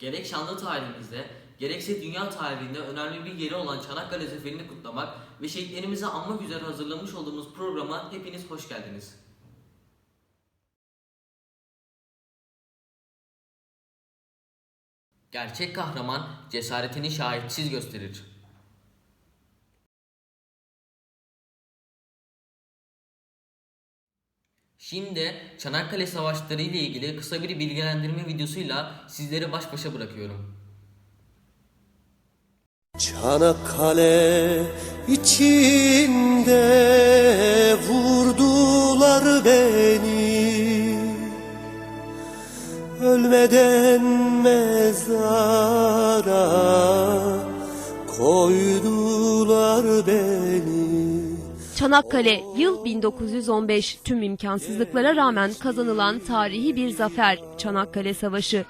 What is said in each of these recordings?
Gerek şanlı tarihimizde, gerekse dünya tarihinde önemli bir yeri olan Çanakkale Zaferi'ni kutlamak ve şehitlerimizi anmak üzere hazırlamış olduğumuz programa hepiniz hoş geldiniz. Gerçek kahraman cesaretini şahitsiz gösterir. Şimdi Çanakkale Savaşları ile ilgili kısa bir bilgilendirme videosuyla sizleri baş başa bırakıyorum. Çanakkale içinde vurdular beni Ölmeden mezara koydular beni Çanakkale yıl 1915 tüm imkansızlıklara rağmen kazanılan tarihi bir zafer Çanakkale Savaşı.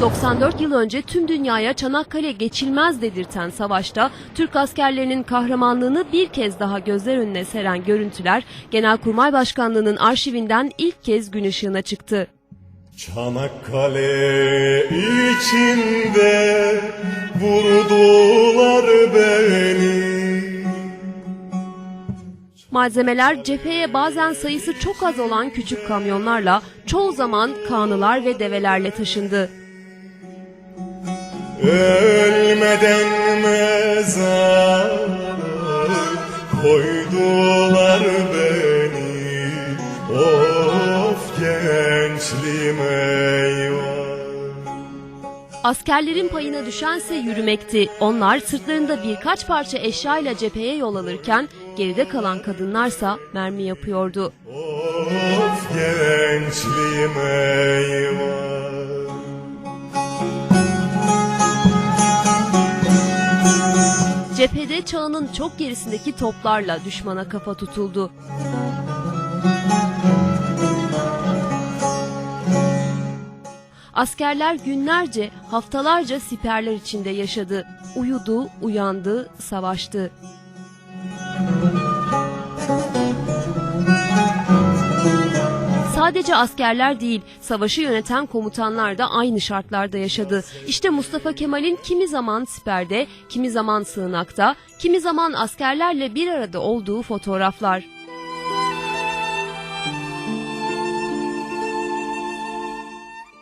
...94 yıl önce tüm dünyaya Çanakkale geçilmez dedirten savaşta... ...Türk askerlerinin kahramanlığını bir kez daha gözler önüne seren görüntüler... ...Genelkurmay Başkanlığı'nın arşivinden ilk kez gün ışığına çıktı. Çanakkale içinde vurdular beni. Malzemeler cepheye bazen sayısı çok az olan küçük kamyonlarla, çoğu zaman kanılar ve develerle taşındı. Ölmeden mezara koydular beni. Of gençliğim eyvah. Askerlerin payına düşense yürümekti. Onlar sırtlarında birkaç parça eşyayla cepheye yol alırken geride kalan kadınlarsa mermi yapıyordu. Of gençliğim eyvah. Cephede çağının çok gerisindeki toplarla düşmana kafa tutuldu. Askerler günlerce, haftalarca siperler içinde yaşadı. Uyudu, uyandı, savaştı. Sadece askerler değil, savaşı yöneten komutanlar da aynı şartlarda yaşadı. İşte Mustafa Kemal'in kimi zaman siperde, kimi zaman sığınakta, kimi zaman askerlerle bir arada olduğu fotoğraflar.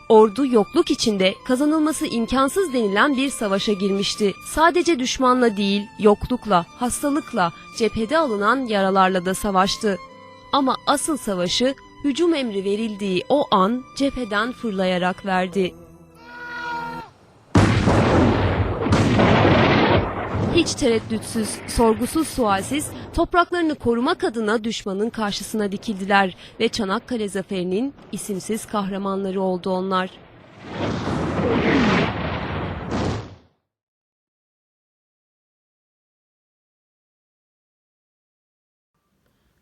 Ordu yokluk içinde kazanılması imkansız denilen bir savaşa girmişti. Sadece düşmanla değil, yoklukla, hastalıkla, cephede alınan yaralarla da savaştı. Ama asıl savaşı hücum emri verildiği o an cepheden fırlayarak verdi. Hiç tereddütsüz, sorgusuz sualsiz topraklarını korumak adına düşmanın karşısına dikildiler ve Çanakkale Zaferi'nin isimsiz kahramanları oldu onlar.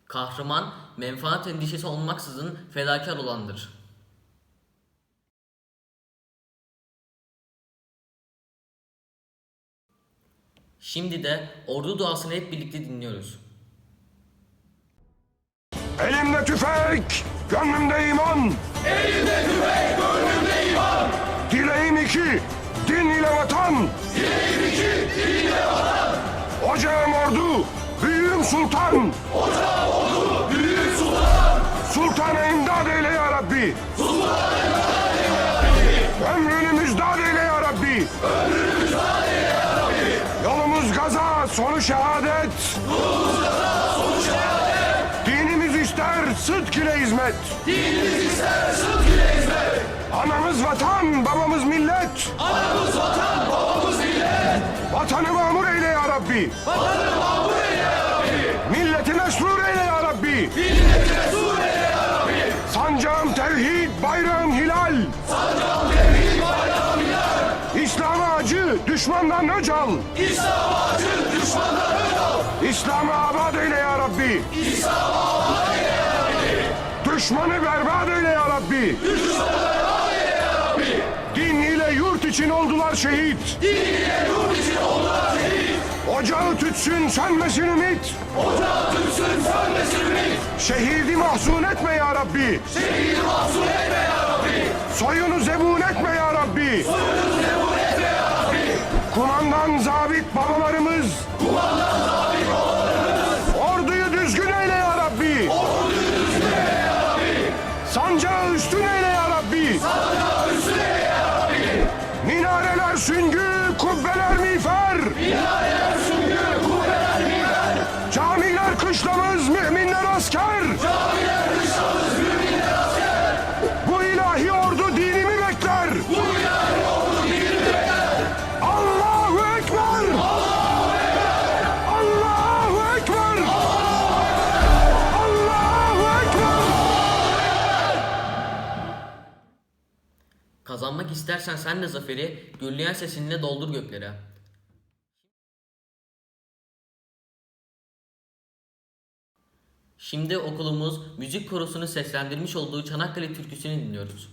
Kahraman menfaat endişesi olmaksızın fedakar olandır. Şimdi de ordu duasını hep birlikte dinliyoruz. Elimde tüfek, gönlümde iman. Elimde tüfek, gönlümde iman. Dileğim iki, din ile vatan. Dileğim iki, din ile vatan. Ocağım ordu, büyüğüm sultan. Ocağım ordu, büyüğüm sultan. Sultana imdad eyle ya Rabbi. Gaza, sonu şehadet. Dinimiz ister sıdk ile hizmet. Dinimiz ister sıdk ile hizmet. Anamız vatan, babamız millet. Anamız vatan, babamız millet. Vatanı mamur eyle ya Rabbi. Vatanı mamur eyle ya Rabbi. Milleti mesrur eyle ya Rabbi. Milleti mesrur eyle ya Rabbi. Sancağım tevhid, bayrağım hilal. Sancağım tevhid, acı, düşmandan öc al. İslam'a acı, düşmandan öc al. İslam'ı abad eyle ya Rabbi. İslam'ı abad eyle ya Rabbi. Düşmanı berbat eyle ya Rabbi. Düşmanı berbat eyle ya Rabbi. Din ile yurt için oldular şehit. Din ile yurt için oldular şehit. Ocağı tütsün sönmesin ümit. Ocağı tütsün sönmesin ümit. Şehidi mahzun etme ya Rabbi. Şehidi mahzun etme ya Rabbi. Soyunu zebun etme ya Rabbi. Soyunu Kumandan zabit babalarımız istersen sen de zaferi gürleyen sesinle doldur göklere.'' Şimdi okulumuz müzik korosunu seslendirmiş olduğu Çanakkale türküsünü dinliyoruz.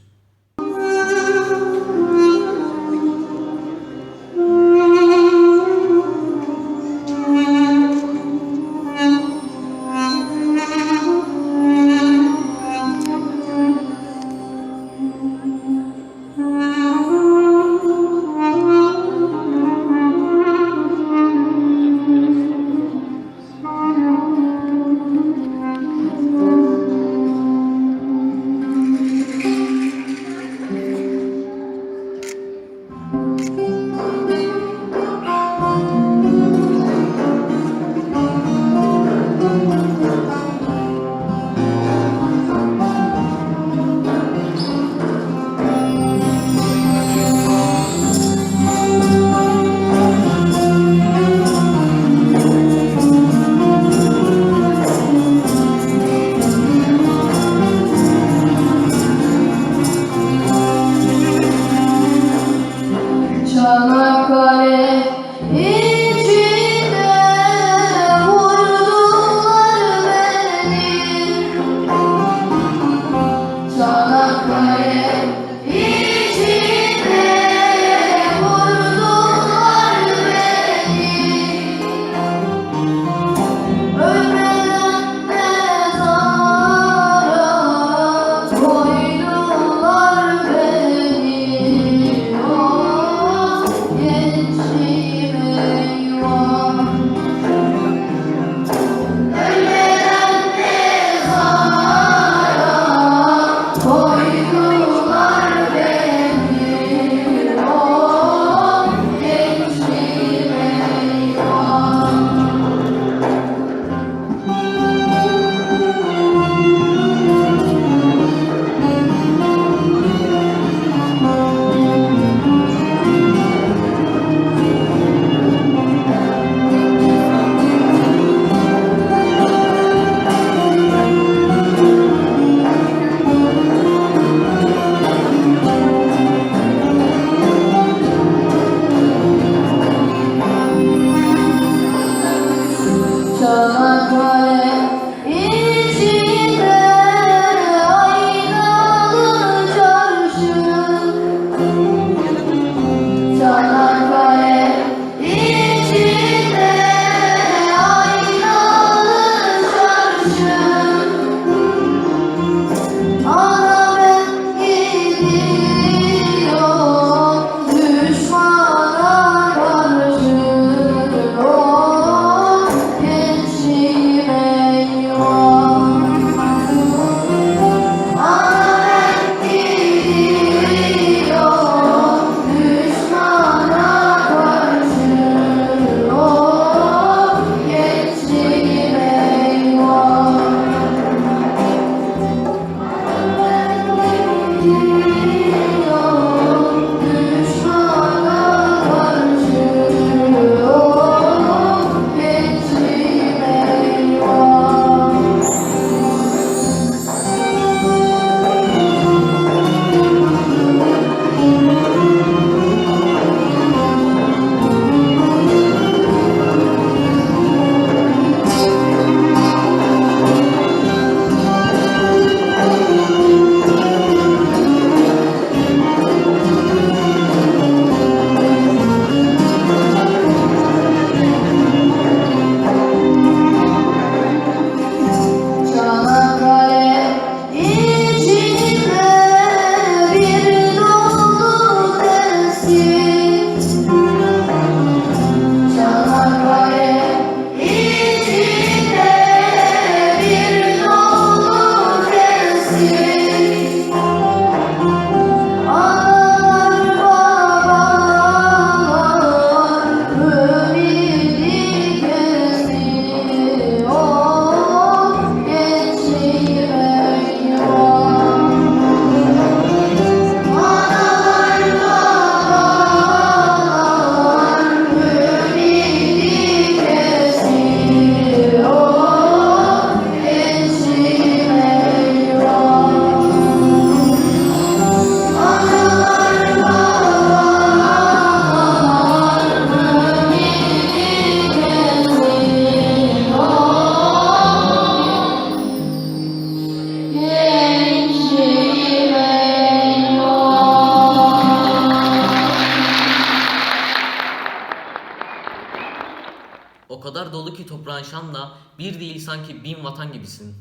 Bir değil sanki bin vatan gibisin.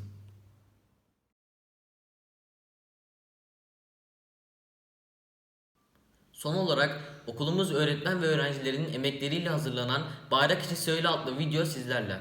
Son olarak okulumuz öğretmen ve öğrencilerinin emekleriyle hazırlanan Bayrak için Söyle adlı video sizlerle.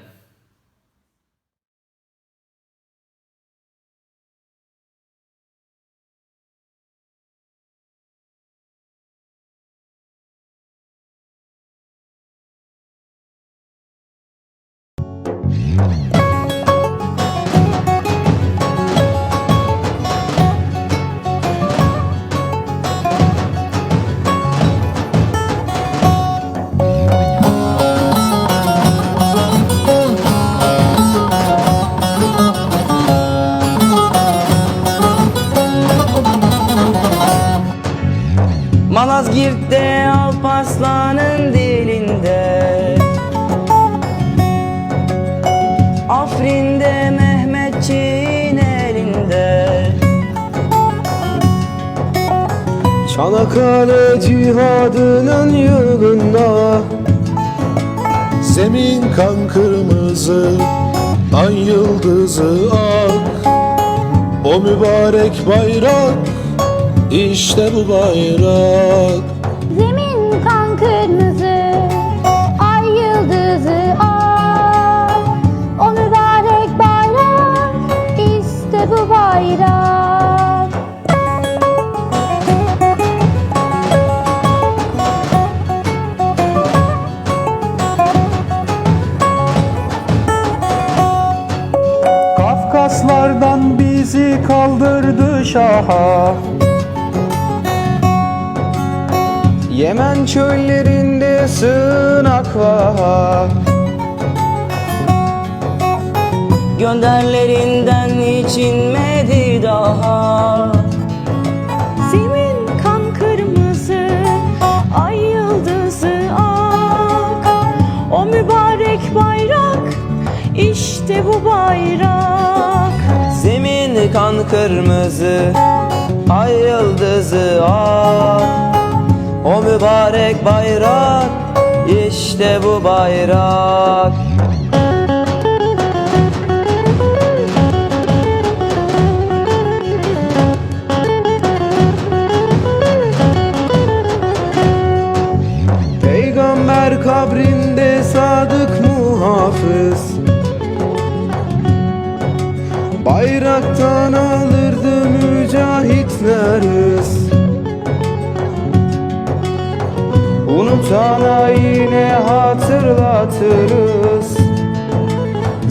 Malazgirt'te Alparslan'ın dilinde. Afrin'de Mehmetçiğin elinde. Çanakkale cihadının yılında Zemin kan kırmızı Ay yıldızı ak. O mübarek bayrak işte bu bayrak Zemin kan kırmızı, ay yıldızı ay. O mübarek bayrak, işte bu bayrak. Kafkaslardan bizi kaldırdı şaha çöllerinde sığınak var Gönderlerinden hiç inmedi daha Zemin kan kırmızı, ay yıldızı ak. O mübarek bayrak, işte bu bayrak. Zemin kan kırmızı Ay yıldızı ak O mübarek bayrak işte bu bayrak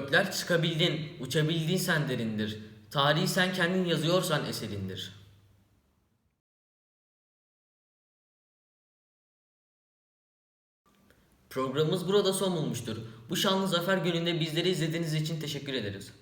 Gökler çıkabildin, uçabildin sen derindir. Tarihi sen kendin yazıyorsan eserindir. Programımız burada son bulmuştur. Bu şanlı zafer gününde bizleri izlediğiniz için teşekkür ederiz.